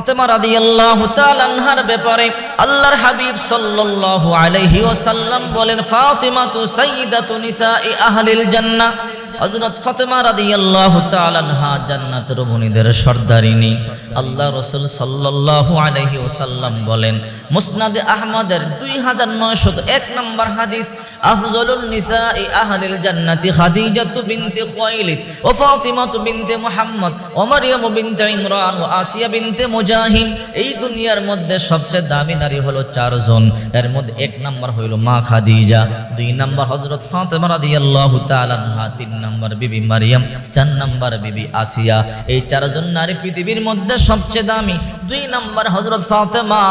ফাতেমা রাদিয়াল্লাহু তাআলা আনহার ব্যাপারে আল্লাহর হাবিব সাল্লাল্লাহু আলাইহি ওয়াসাল্লাম বলেন, ফাতিমাতু সাইয়্যিদাতু নিসাই আহলিল জান্নাহ। হযরত ফাতেমা রাদিয়াল্লাহু তাআলা আনহা জান্নাতের রমণীদের সর্দারিনী। আল্লাহ রাসূল সাল্লাল্লাহু আলাইহি ওয়াসাল্লাম বলেন, মুসনাদে আহমদের 2901 নম্বর হাদিস, আফজলুন নিসাই আহলিল জান্নাতি খাদিজাতু বিনতে খুয়াইলিদ ও ফাতিমাতু বিনতে মুহাম্মদ ও মারইয়াম বিনতে ইমরান ও আসিয়া বিনতে মুজাহিম। এই দুনিয়ার মধ্যে সবচেয়ে দামি নারী হলো চারজন। এর মধ্যে এক নম্বর হইল মা খাদিজা, দুই নাম্বার হযরত ফাতেমা রাদিয়াল্লাহু তাআলা তিন নম্বর বিবি মারিয়াম, চার নম্বর বিবি আসিয়া। এই চারজন নারী পৃথিবীর মধ্যে সবচেয়ে দামি দুই নম্বর হজরত ফাতেমা,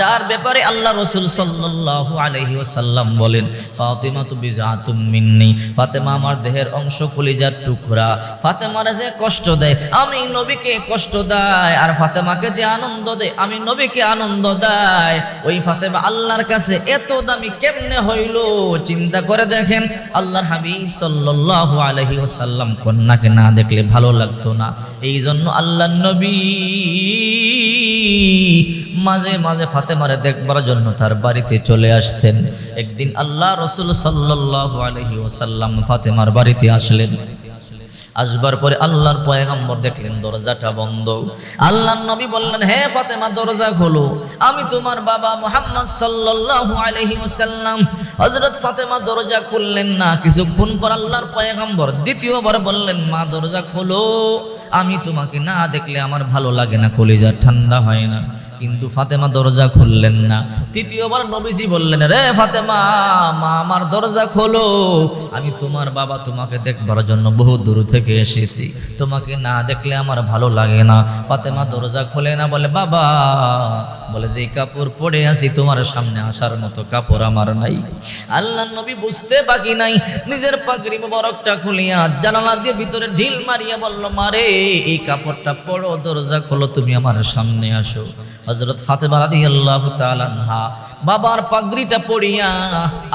যার ব্যাপারে আল্লাহ রাসূল সাল্লাল্লাহু আলাইহি ওয়াসাল্লাম বলেন ফাতিমা তু বিজাতুম মিন্নি, ফাতেমা আমার দেহের অংশ কলিজার টুকরা। ফাতেমার যে কষ্ট দেয়, আমি নবীকে কষ্ট দেয়, আর ফাতেমাকে যে আনন্দ দেয়, আমি নবীকে আনন্দ দেয়। ওই ফাতেমা আল্লাহর কাছে এত দামি কেমনে হইল? চিন্তা করে দেখেন, আল্লাহর হাবিব সাল্লাল্লাহু আলাইহি ওয়াসাল্লাম কন্যাকে না দেখলে ভালো লাগতো না। এই জন্য আল্লাহ নবী মাঝে মাঝে ফাতেমারে দেখবার জন্য তার বাড়িতে চলে আসতেন। একদিন আল্লাহ রসুল সাল্লাহ আলহিউসাল্লাম ফাতেমার বাড়িতে আসলেন। আসবার পরে আল্লাহর পয়গাম্বর দেখলেন, দরজাটা বন্ধ। আল্লাহর নবী বললেন, হে ফাতেমা, দরজা খোলো। আমি তোমার বাবা মুহাম্মদ সাল্লাল্লাহু আলাইহি ওয়াসাল্লাম। হযরত ফাতেমা দরজা খুললেন না। কিছুক্ষণ পর আল্লাহর পয়গাম্বর দ্বিতীয়বার বললেন, মা, দরজা খোলো। আমি তোমাকে না দেখলে আমার ভালো লাগে না, কলিজা ঠান্ডা হয় না। কিন্তু ফাতেমা দরজা খুললেন না। তৃতীয়বার নবীজি বললেন, রে ফাতেমা, মা, আমার দরজা খোলো। আমি তোমার বাবা তোমাকে দেখবার জন্য বহু দূর থেকে এসেছি। তোমাকে না দেখলে আমার ভালো লাগে না। ফাতেমা দরজা খোলে না, বলে, বাবা। বলে যে কাপড় পরে আছি, তোমার সামনে আসার মতো কাপড় আমার নাই। আল্লাহ নবী বুঝতে বাকি নাই। নিজের পাগড়ি বরকটা খুলিয়া জানালা দিয়ে ভিতরে ঢিল মারিয়া বলল মারে এই কাপড়টা পড়ো দরজা খোলো, তুমি আমার সামনে আসো। হজরত ফাতেমা রাদিয়াল্লাহু তাআলা আনহা বাবার পাগড়িটা পড়িয়া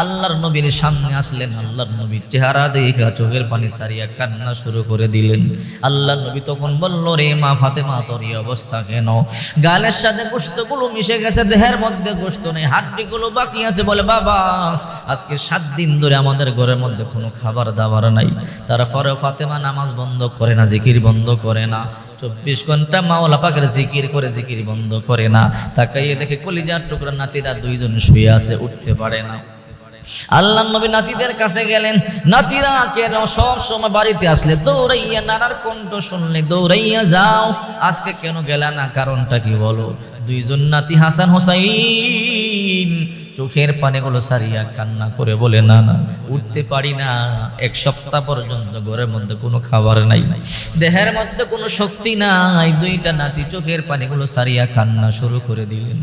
আল্লাহর নবীর সামনে আসলেন। আল্লাহর নবীর চেহারা দেখা চোখের পানি সারিয়া কান্না শুরু করে দিলেন। আল্লাহ নবী তখন বলল, রে মা ফাতেমা, তোর এই অবস্থা কেন? গালের সাথে গোস্তগুলো মিশে গেছে, দেহের মধ্যে গোস্ত নেই, হাড্ডিগুলো বাকি আছে। বলে, বাবা, আজকে সাত দিন ধরে আমাদের ঘরের মধ্যে কোনো খাবার দাবার নাই। তারা তারপরে ফাতেমা নামাজ বন্ধ করে না, জিকির বন্ধ করে না। চব্বিশ ঘণ্টা মাওলা পাকের জিকির করে জিকির বন্ধ করে না। তাকাইয়ে দেখে কলিজার টুকরা নাতিরা দুইজন শুয়ে আছে, উঠতে পারে না। আল্লাহ নবী নাতিদের কাছে গেলেন। নাতিরা কেন সব সময় বাড়িতে আসলে, দৌড়াইয়া নানার কণ্ঠ শুনলে দৌড়াইয়া যাও। আজকে কেন গেলা না? কারণটা কি বলো? দুইজন নাতি হাসান হোসাইন। চোখের পানিগুলো সারিয়া কান্না করে বলে, না না, উঠতে পারি না। এক সপ্তাহ পর্যন্ত ঘরের মধ্যে কোনো খাবার নাই। দেহের মধ্যে কোনো শক্তি নাই। দুইটা নাতি চোখের পানিগুলো সারিয়া কান্না শুরু করে দিলেন।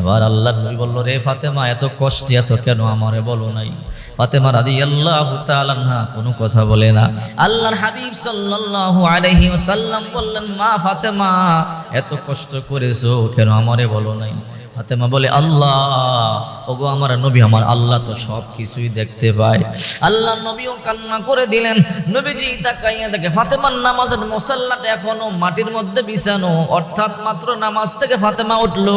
এবার আল্লাহ নবী বলল, রে ফাতেমা, এত কষ্টে আছো কেন? আমারে বলো নাই। ফাতেমা রাদি আল্লাহ তাআলা কোনো কথা বলে না। আল্লাহর হাবিব সাল্লাল্লাহু আলাইহি ওয়াসাল্লাম বললেন, মা ফাতেমা, এত কষ্ট করেছ কেন? আমারে বলো নাই। ফাতেমা বলে, আল্লাহ, ওগো আমার নবী, আমার আল্লাহ তো সব কিছুই দেখতে পায়। আল্লাহ নবীও কান্না করে দিলেন। নবীজি তাকাইয়া দেখে, ফাতেমার নামাজের মুসাল্লাটা এখনও মাটির মধ্যে বিছানো, অর্থাৎ মাত্র নামাজ থেকে ফাতেমা উঠল।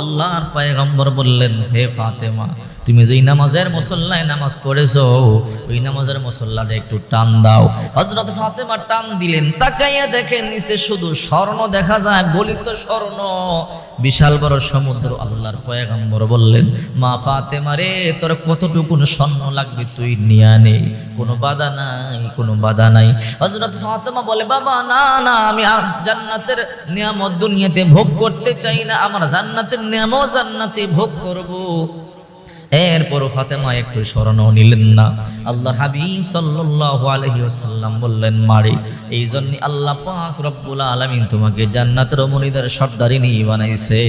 আল্লাহর পায়গম্বর বললেন, হে ফাতেমা, তুমি যেই নামাজের মুসল্লায় নামাজ পড়েছো, ওই নামাজের মুসল্লাটা একটু টান দাও। হযরত ফাতেমা টান দিলেন, তাকাইয়া দেখেন নিচে শুধু স্বর্ণ দেখা যায়, গলিত স্বর্ণ। বিশাল বড় সমুদ্র আল্লাহর পয়গম্বর বললেন, মা ফাতেমা রে, তোর কতটুকু স্বর্ণ লাগবে তুই নিয়া নে। কোনো বাধা নাই, কোনো বাধা নাই। হযরত ফাতেমা বলে, বাবা, না না, আমি জান্নাতের নিয়ামত দুনিয়াতে ভোগ করতে চাই না। আমার জান্নাতের নিয়ামত জান্নাতে ভোগ করব। এরপরও ফাতেমা একটু স্মরণ নিলেন না। আল্লাহ হাবিব সাল্লাল্লাহু আলাইহি ওয়াসাল্লাম বললেন, মারে এই জন্য আল্লাহ পাক রব্বুল আলামিন তোমাকে জান্নাতের রমণীদের সর্দারিনী বানাইছে।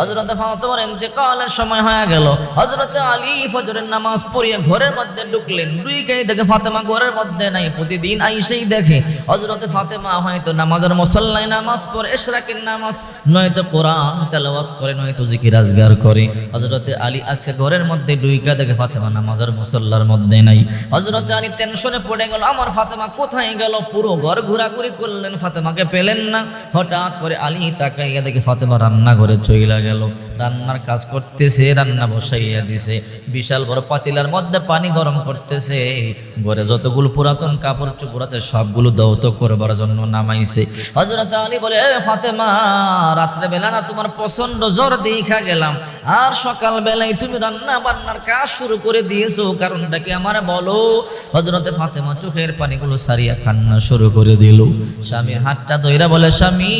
হযরত ফাতেমার ইন্তেকালের সময় হয়ে গেল। হযরত আলী ফজরের নামাজ পড়িয়ে ঘরের মধ্যে ঢুকলেন। দুইকেই দেখে ফাতেমা ঘরের মধ্যে নাই, প্রতিদিন আইসেই দেখে। হযরত ফাতেমা হয়তো নামাজের মুসল্লায় নামাজ পড়ে ইশরাকের নামাজ, নয়তো কোরআন তেলাওয়াত করে, নয়তো জিকির আজগার করে। হযরত আলী আজকে ঘরের ঘরের মধ্যে ডুইকা দেখে ফাতেমা নামাজের মুসল্লার মধ্যে নাই। হজরত আলী টেনশনে পড়ে গেল, আমার ফাতেমা কোথায় গেল? পুরো ঘর ঘোরাঘুরি করলেন, ফাতেমাকে পেলেন না। হঠাৎ করে আলী তাকাইয়া দেখে ফাতেমা রান্না ঘরে চইলা গেল। রান্নার কাজ করতেছে, রান্না বসাইয়া দিছে। বিশাল বড় পাতিলার মধ্যে পানি গরম করতেছে। ঘরে যতগুলো পুরাতন কাপড় চোপড় আছে, সবগুলো দৌত করবার জন্য নামাইছে। হজরত আলী বলে, "এ ফাতেমা রাত্রে বেলা না তোমার প্রচণ্ড জ্বর দেখা গেলাম। আর সকাল বেলায় তুমি রান্না বান্নার কাজ শুরু করে দিয়েছ, কারণটা কি আমার বলো? হজরতে ফাতেমা চোখের পানিগুলো সারিয়া কান্না শুরু করে দিল। স্বামীর হাতটা দইরা বলে, স্বামী,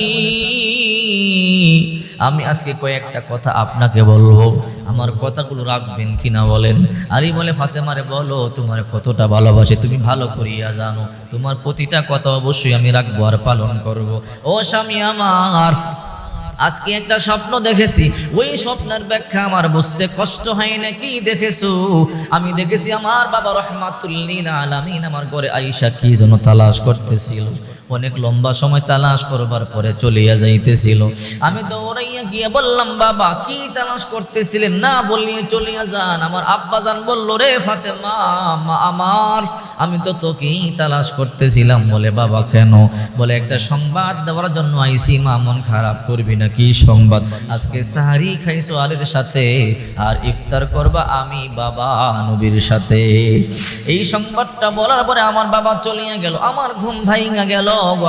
আমি আজকে কয়েকটা কথা আপনাকে বলব। আমার কথাগুলো রাখবেন কিনা বলেন? আলী বলে, ফাতেমারে বলো, তোমার কতটা ভালোবাসে, তুমি ভালো করিয়া জানো। তোমার প্রতিটা কথা অবশ্যই আমি রাখব আর পালন করব। ও স্বামী আমার আজকে একটা স্বপ্ন দেখেছি। ওই স্বপ্নের ব্যাখ্যা আমার বুঝতে কষ্ট হয় না, কি দেখেছ? আমি দেখেছি আমার বাবা রহমাতুল্লিন আলামিন আমার ঘরে আইসা কি যেন তালাশ করতেছিল। অনেক লম্বা সময় তালাশ করবার পরে চলিয়া যাইতেছিল। আমি দৌড়াইয়া গিয়ে বললাম, বাবা, কি তালাশ করতেছিলেন? না বলিয়ে চলিয়া যান। আমার আব্বা যান বলল, রে ফাতে মা, আমার, আমি তো তোকেই তালাশ করতেছিলাম। বলে, বাবা, কেন? বলে, একটা সংবাদ দেওয়ার জন্য আইসি মা, মন খারাপ করবি না, কি সংবাদ? আজকে সাহারি খাইছো আলের সাথে, আর ইফতার করবা আমি বাবা নবীর সাথে। এই সংবাদটা বলার পরে আমার বাবা চলিয়া গেল, আমার ঘুম ভাইঙা গেল।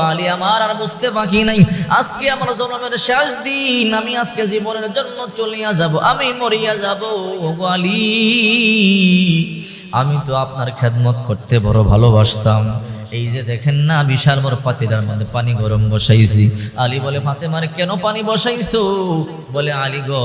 আলী, আমার আর বুঝতে বাকি নাই। আজকে আমার জন্মের শেষ দিন, আমি আজকে জীবনের চলিয়া যাব, আমি মরিয়া যাব গো আমি তো আপনার খেদমত করতে বড় ভালোবাসতাম। এই যে দেখেন না, বিশাল বড় পাতিলার মধ্যে পানি গরম বসাইছি। আলী বলে ফাতে মারে কেন পানি বসাইছো? বলে, আলী গো,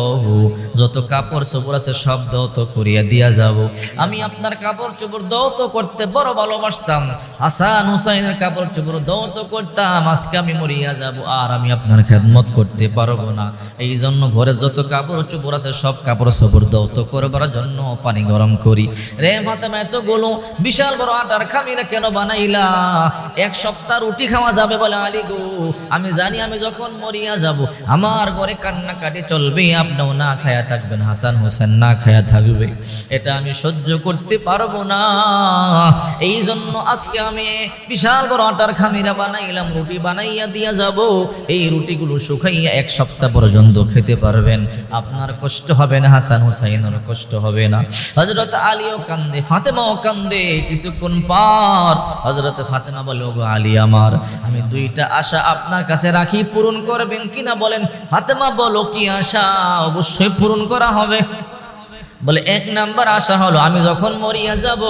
যত কাপড় চোপড় আছে সব দৌত করিয়া দিয়া যাব। আমি আপনার কাপড় চোপড় দৌত করতে বড় ভালোবাসতাম। হাসান হুসাইনের কাপড় চোপড় দৌত করতাম, আজকে আমি মরিয়া যাব, আর আমি আপনার খেদমত করতে পারব না। এই জন্য ঘরে যত কাপড় চোপড় আছে, সব কাপড় চোপড় দৌত করবার জন্য পানি গরম করি। রে ফাতেমা এতগুলো বিশাল বড় আটার খামিরা কেন বানাইলা? এক সপ্তাহ রুটি খাওয়া যাবে বলে আলী গো। আমি জানি আমি যখন মরিয়া যাব, আমার ঘরে কান্নাকাটি চলবে, আপনিও না খায়া থাকবেন, হাসান হোসেন না খায়া থাকবে। এটা আমি সহ্য করতে পারব না। এই জন্য আজকে আমি বিশাল বড় আটার খামিরা বানাইলাম, রুটি বানাইয়া দিয়া যাব। এই রুটিগুলো শুকাইয়া এক সপ্তাহ পর্যন্ত খেতে পারবেন। আপনার কষ্ট হবে না, হাসান হুসাইনের কষ্ট হবে না। হজরত আলীও কান্দে, ফাতেমাও কান্দে, কিছুক্ষণ পর হজরত ফাতেমা বলে, ওগো আলী আমার, আমি দুইটা আশা আপনার কাছে রাখি, পূরণ করবেন কিনা বলেন? ফাতেমা বলো, কি আশা? অবশ্যই পূরণ করা হবে। বলে, এক নাম্বার আশা হলো, আমি যখন মরিয়া যাব,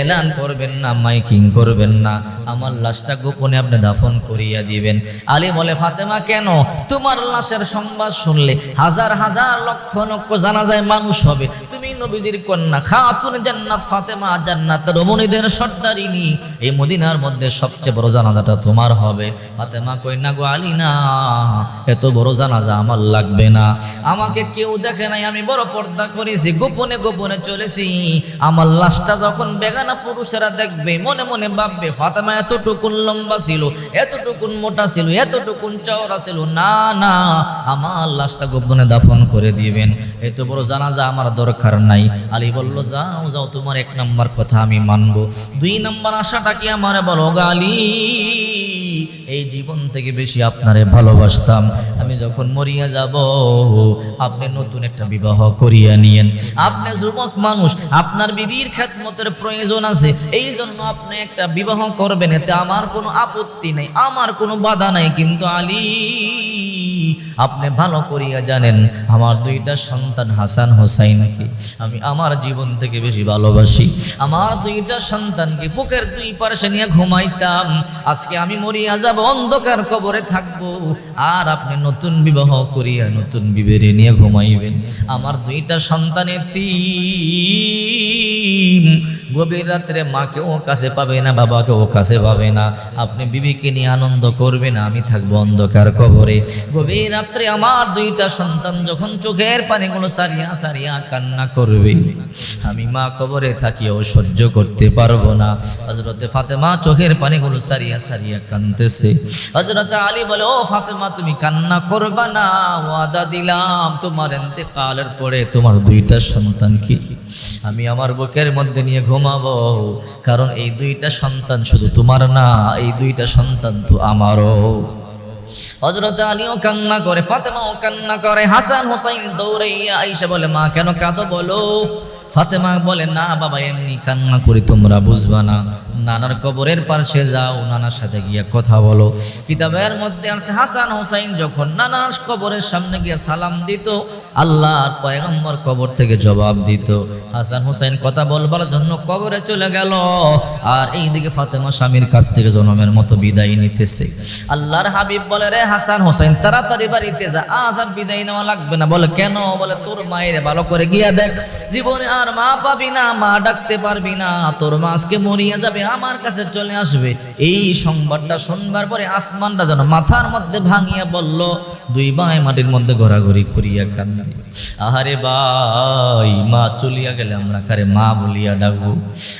এলান করবেন না, মাইকিং করবেন না, আমার লাশটা গোপনে আপনি দাফন করিয়া দিবেন। আলী বলে, ফাতেমা, কেন? তোমার লাশের সংবাদ শুনলে হাজার হাজার লক্ষ লক্ষ জানা যায় মানুষ হবে। তুমি নবীজির কন্যা, খাতুন জান্নাত, ফাতেমা জান্নাত, রমণীদের সর্দারিনী। এই মদিনার মধ্যে সবচেয়ে বড় জানাজাটা তোমার হবে। ফাতেমা কই না গো আলী, না, এত বড় জানাজা আমার লাগবে না। আমাকে কেউ দেখে নাই, আমি বড় পর্দা করেছি, গোপনে গোপনে চলেছি। আমার লাশটা যখন বেগানা পুরুষেরা দেখবে, মনে মনে ভাববে, ফাতেমা এতটুকুন লম্বা ছিল, এতটুকুন মোটা ছিল, এতটুকুন চওড়া ছিল। না না, আমার লাশটা গোপনে দাফন করে দিবেন। এত বড় জানাজা আমার দরকার নাই। আলী বলল, যাও যাও, তোমার এক নাম্বার কথা আমি মানবো। দুই নাম্বার আশাটা কি আমার বলো গালি এই জীবন থেকে বেশি আপনারে ভালোবাসতাম। আমি যখন মরিয়া যাব, আপনি নতুন একটা বিবাহ করিয়া নিয়েন। আপনি যুবক মানুষ, আপনার বিবির খ্যাতমতের প্রয়োজন আছে। এই জন্য আপনি একটা বিবাহ করবেন, এতে আমার কোনো আপত্তি নেই, আমার কোনো বাধা নাই। কিন্তু আলী আপনি ভালো করিয়া জানেন, আমার দুইটা সন্তান হাসান হোসাইনকে আমি আমার জীবন থেকে বেশি ভালোবাসি। আমার দুইটা সন্তানকে বুকের দুই পাশে নিয়ে ঘুমাইতাম। আজকে আমি মরিয়া যাব, অন্ধকার কবরে থাকব। আর আপনি নতুন বিবাহ করিয়া নতুন বিবেরে নিয়ে ঘুমাইবেন। আমার দুইটা সন্তানের তিন গভীর রাত্রে মাকেও কাছে পাবে না বাবাকেও কাছে পাবে না। আপনি বিবিকে নিয়ে আনন্দ করবেন, আমি থাকব অন্ধকার কবরে। গভীর রাত্রে আমার দুইটা সন্তান যখন চোখের পানিগুলো সারিয়া সারিয়া কান্না করবে, আমি মা কবরে থাকিও সহ্য করতে পারব না। হজরতে ফাতেমা চোখের পানিগুলো সারিয়া সারিয়া কানতেছে হজরতে আলী বলে, ও ফাতেমা, তুমি কান্না করবা না, ওয়াদা দিলাম। তোমার কালের পরে তোমার দুইটা সন্তান কি? আমি আমার বুকের মধ্যে নিয়ে ঘুমাবো। কারণ এই দুইটা সন্তান শুধু তোমার না, এই দুইটা সন্তান তো আমারও। হজরত আলীও কান্না করে, ফাতেমাও কান্না করে, হাসান হোসাইন দৌড়াইয়া আইসা বলে, মা, কেন কাঁদো বলো? ফাতেমা বলে, না বাবা, এমনি কান্না করি, তোমরা বুঝবা না। নানার কবরের পাশে যাও, নানার সাথে গিয়া কথা বলো। কিতাবের মধ্যে আছে হাসান হোসাইন যখন নানার কবরের সামনে গিয়া সালাম দিত আল্লাহর পয়গম্বর কবর থেকে জবাব দিত। হাসান হোসেন কথা বলবার জন্য কবরে চলে গেল। আর এইদিকে ফাতেমা স্বামীর কাছ থেকে জনমের মতো বিদায় নিতেছে। আল্লাহর হাবিব বলে, রে হাসান হোসেন তাড়াতাড়ি বাড়িতে যা। আজ আর বিদায় নেওয়া লাগবে না। বলে, কেন? বলে, তোর মায়ের ভালো করে গিয়া দেখ। জীবনে আর মা পাবি না, মা ডাকতে পারবি না। তোর মা আজকে মরিয়া যাবে, আমার কাছে চলে আসবে। এই সংবাদটা শুনবার পরে আসমানটা যেন মাথার মধ্যে ভাঙিয়া বলল, দুই ভাই মাটির মধ্যে ঘোরাঘুরি করিয়া কান্দে আহারে ভাই, মা চলিয়া গেলে আমরা কারে মা বলিয়া ডাকবো?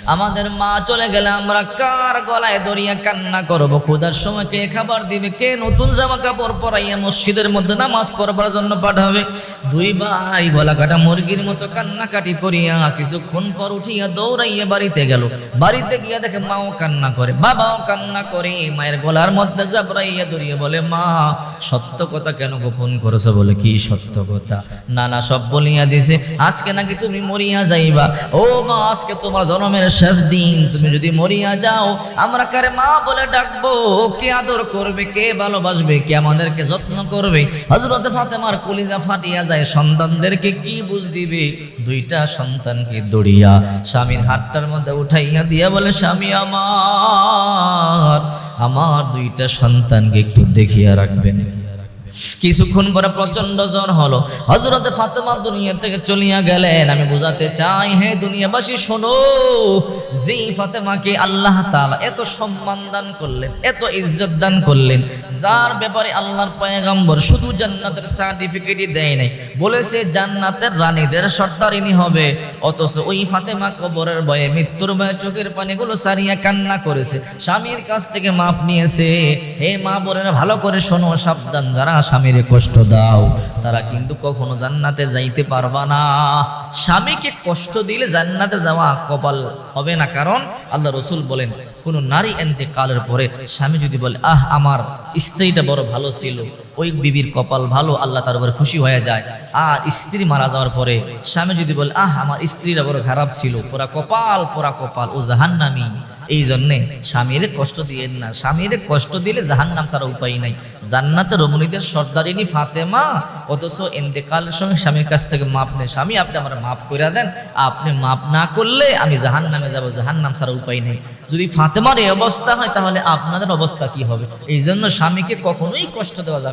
আমাদের মা চলে গেলে আমরা কার গলায় দরিয়া কান্না করব? ক্ষুধার সময় কে খাবার দিবে? কে নতুন জামা কাপড় পরাইয়া মসজিদের মধ্যে নামাজ পড়বার জন্য পাঠাবে? দুই ভাই গলা কাটা মুরগির মতো কান্নাকাটি করিয়া কিছুক্ষণ পর উঠিয়া দৌড়াইয়া বাড়িতে গেল। বাড়িতে গিয়া দেখে মাও কান্না করে। বাবাও কান্না করে, মায়ের গলার মধ্যে জাবরাইয়া দরিয়ে বলে, মা, সত্য কথা কেন গোপন করেছ? বলে, কি সত্য কথা? নানা সব বলিয়া দিছে, আজকে নাকি তুমি মরিয়া যাইবা। ও মা, আজকে তোমার জন্মের শেষ দিন, তুমি যদি মরিয়া যাও, আমরা কারে মা বলে ডাকবো? কে আদর করবে, কে ভালোবাসবে, কে আমাদেরকে যত্ন করবে? হজরতে ফাতেমার কলিজা ফাটিয়া যায়, সন্তানদেরকে কি বুঝ দিবে? দুইটা সন্তানকে দড়িয়া স্বামীর হাতটার মধ্যে উঠাইয়া দিয়া বলে, স্বামী আমার আমার দুইটা সন্তানকে একটু দেখিয়া রাখবেন। কিছুক্ষণ পরে প্রচণ্ড জ্বর হলো। হজরতে ফাতেমা দুনিয়া থেকে চলিয়া গেলেন। আমি বুঝাতে চাই, হে দুনিয়াবাসী, শোনো। যে ফাতেমাকে আল্লাহ তাআলা এত সম্মান দান করলেন, এত ইজ্জত দান করলেন, যার ব্যাপারে আল্লাহর পয়গম্বর শুধু জান্নাতের সার্টিফিকেটই দেয় নাই। বলেছে, জান্নাতের রানীদের সর্দারিনী হবে। অথচ ওই ফাতেমা কবরের ভয়ে মৃত্যুর ভয়ে চোখের পানিগুলো সারিয়া কান্না করেছে। স্বামীর কাছ থেকে মাপ নিয়েছে, হে মা বোনেরা, ভালো করে শোনো, সাবধান, যারা স্বামীরে কষ্ট দাও। তারা কিন্তু কখনো জান্নাতে যাইতে পারবা না। স্বামীকে কষ্ট দিলে জান্নাতে যাওয়া কপাল হবে না। কারণ আল্লাহ রসুল বলেন, কোন নারী এনতে কালের পরে স্বামী যদি বলে, আহ, আমার স্ত্রীটা বড় ভালো ছিল, ওই বিবির কপাল ভালো, আল্লাহ তার উপরে খুশি হয়ে যায়। আর স্ত্রী মারা যাওয়ার পরে স্বামী যদি বলে, আহ, আমার স্ত্রীরা বড় খারাপ ছিল, পোড়া কপাল পোড়া কপাল, ও জাহান্নামি। এই জন্যে স্বামীর কষ্ট দিয়েন না। স্বামীর কষ্ট দিলে জাহান নাম ছাড়া উপায় নাই। জান্নাতে রমণীদের সর্দারিনী ফাতেমা, অথচ এন্তেকালের সময় স্বামীর কাছ থেকে মাপ নেই স্বামী, আপনি আমার মাপ করে দেন। আপনি মাপ না করলে আমি জাহান্নামে যাব, জাহান্নাম ছাড়া উপায় নেই। যদি ফাতেমার এই অবস্থা হয়, তাহলে আপনাদের অবস্থা কি হবে? এই জন্য স্বামীকে কখনোই কষ্ট দেওয়া যাবে